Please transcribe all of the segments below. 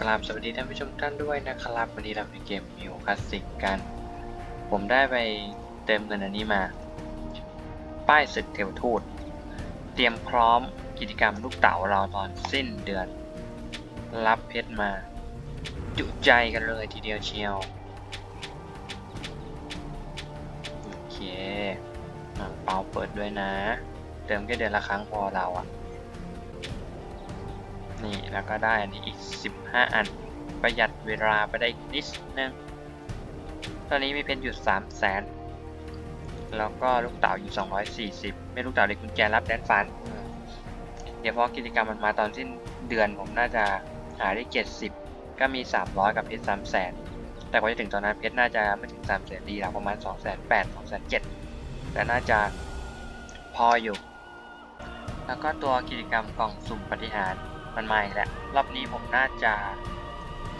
กราบสวัสดีท่านผู้ชมท่านด้วยนะครับ วันนี้เราในเกมมิวคลาสสิกกัน ผมได้ไปเติมเงินอันนี้มา ป้ายศึกเทวทูต เตรียมพร้อมกิจกรรมลูกเต๋าเราตอนสิ้นเดือน รับเพชรมา จุใจกันเลยทีเดียวเชียว โอเคอะเปาเปิดด้วยนะ เติมแค่เดือนละครั้งพอเราอะ แล้วก็ได้อันนี้อีก 15 อัน ประหยัดเวลาไปได้อีกนิดนึง ตอนนี้มีเพชรอยู่ 3 0 0แสนแล้วก็ลูกเต๋าอยู่ 240 ไม่ลูกเต๋าเลยกุญแจรับแดนฟัน เดี๋ยวพอกิจกรรมมันมาตอนสิ้นเดือนผมน่าจะหาได้ 70 ก็มี 300 กับเพชร3 0 0แสนแต่กว่าจะถึงตอนนั้นเพชรน่าจะไม่ถึง3 0 0แสนดีแล้วประมาณ 2 8 0 0 0 2 7 0 0แต่น่าจะพออยู่ แล้วก็ตัวกิจกรรมกล่องสุ่มปฏิหาร มันมาอีกแล้ว รอบนี้ผมน่าจะ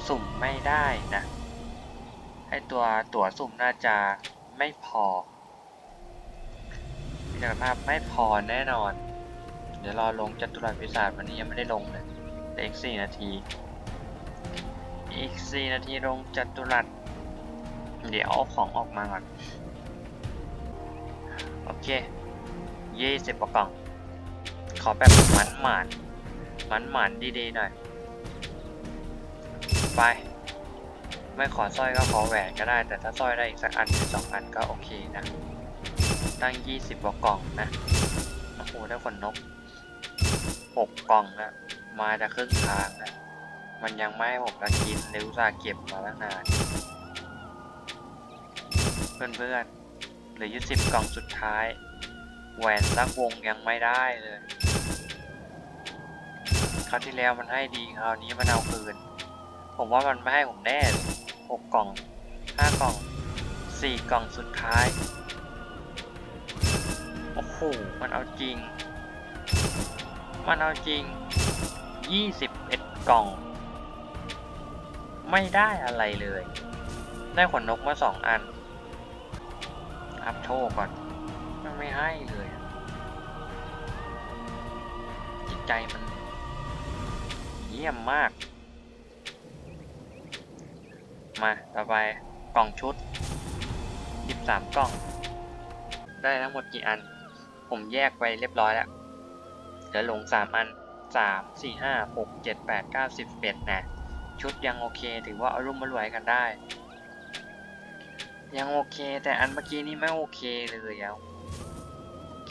สุ่มไม่ได้นะไอตัวตั๋วสุ่มน่าจะไม่พอมีศักยภาพไม่พอแน่นอน เดี๋ยวรอลงจัตุรัสวิสาสวันนี้ยังไม่ได้ลงเลยเหลืออีกสี่นาที อีกสี่นาทีลงจัตุรัส เดี๋ยวเอาของออกมาก่อน โอเคยี่สิบกว่ากล่อง ขอแบบหมันหมัน หมันหมันดีๆหน่อย ไป ไม่ขอสร้อยก็ขอแหวนก็ได้ แต่ถ้าสร้อยได้อีกสักอันหรือสองอันก็โอเคนะ ตั้ง 20กว่ากล่องนะ โอ้โหได้ขนนก 6 กล่องนะ มาจะครึ่งทางนะ มันยังไม่ให้ผมละกินหรืออุตส่าห์เก็บมาตั้งนาน เพื่อนๆเหลืออยู่10 กล่องสุดท้าย แหวนสักวงยังไม่ได้เลย คราวที่แล้วมันให้ดีคราวนี้มันเอาคืน ผมว่ามันไม่ให้ผมแน่หกกล่องห้ากล่องสี่กล่องสุดท้ายโอ้โหมันเอาจริง มันเอาจริงยี่สิบเอ็ดกล่อง ไม่ได้อะไรเลย ได้ขนนกมาสองอันอัพโชคก่อนมันไม่ให้เลย จิตใจมัน เยี่ยมมาก มาต่อไปกล่องชุด 13 กล่อง ได้ทั้งหมดกี่อัน ผมแยกไปเรียบร้อยแล้วเหลือหลง 3 อัน 3 4 5 6 7 8 9 10 11 นะ ชุดยังโอเค ถือว่าอารุ่มมารวยกันได้ ยังโอเค แต่อันเมื่อกี้นี่ไม่โอเคเลยอะ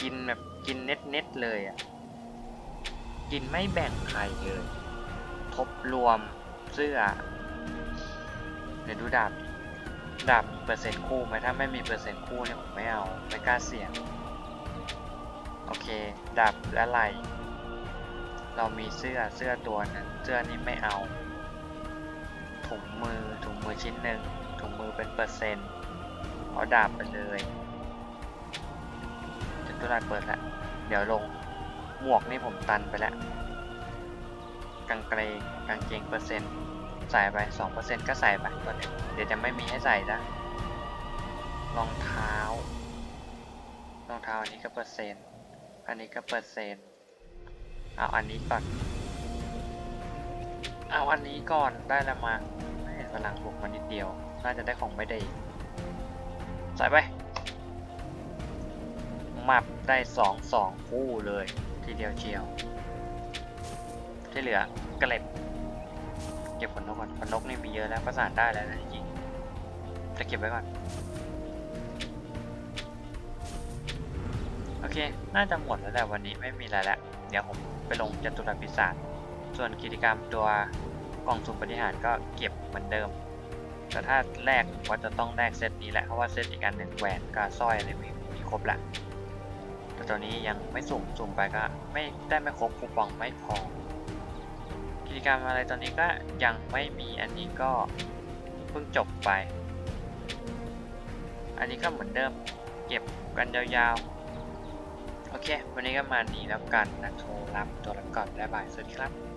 กินแบบกินเน็ตเน็ตเลยอะ กินไม่แบ่งใครเลย ทบรวมเสื้อเดี๋ยวดูดาบดาบเปอร์เซ็นต์คู่ไหมถ้าไม่มีเปอร์เซ็นต์คู่เนี่ยผมไม่เอาไม่กล้าเสี่ยงโอเคดาบและไหลเรามีเสื้อเสื้อตัวนั้นเสื้อนี้ไม่เอาถุงมือถุงมือชิ้นหนึ่งถุงมือเป็นเปอร์เซ็นต์เอาดาบไปเลยจตุรัสเปิดแล้วเดี๋ยวลงหมวกนี่ผมตันไปแล้ว กางเกงกางเกงเปอร์เซ็นต์ใส่ไปสองเปอร์เซ็นต์ก็ใส่ไปตอนนี้เดี๋ยวจะไม่มีให้ใส่นะรองเท้ารองเท้าอันนี้ก็เปอร์เซ็นต์อันนี้ก็เปอร์เซ็นต์เอาอันนี้ก่อน เอาอันนี้ก่อนได้แล้วมาไม่พลังบวกมานิดเดียว น่าจะได้ของไม่ได้ใส่ไปมับได้สองสองคู่เลยทีเดียวเชียว ที่เหลือกระเล็บเก็บขนนกก่อนขนนกนี่มีเยอะแล้วประสานได้แล้วนะจริงๆจะเก็บไว้ก่อน โอเค น่าจะหมดแล้วแหละวันนี้ไม่มีอะไรแล้ว เดี๋ยวผมไปลงจตุรัสปีศาจส่วนกิจกรรมตัวกล่องสุ่มปฏิหารก็เก็บเหมือนเดิม แต่ถ้าแลกว่าจะต้องแลกเซตนี้แหละเพราะว่าเซตอีกอันหนึ่งแหวนกับสร้อยอะไรมีมีครบละแต่ตอนนี้ยังไม่สุ่มสุ่มไปก็ไม่ได้ไม่ครบคูปองไม่พอ กิจกรรมอะไรตอนนี้ก็ยังไม่มีอันนี้ก็เพิ่งจบไป อันนี้ก็เหมือนเดิมเก็บกันยาวๆ โอเค วันนี้ก็มานี้แล้วกันนะโทรรับตัวละก่อนบ๊ายบายสวัสดีครับ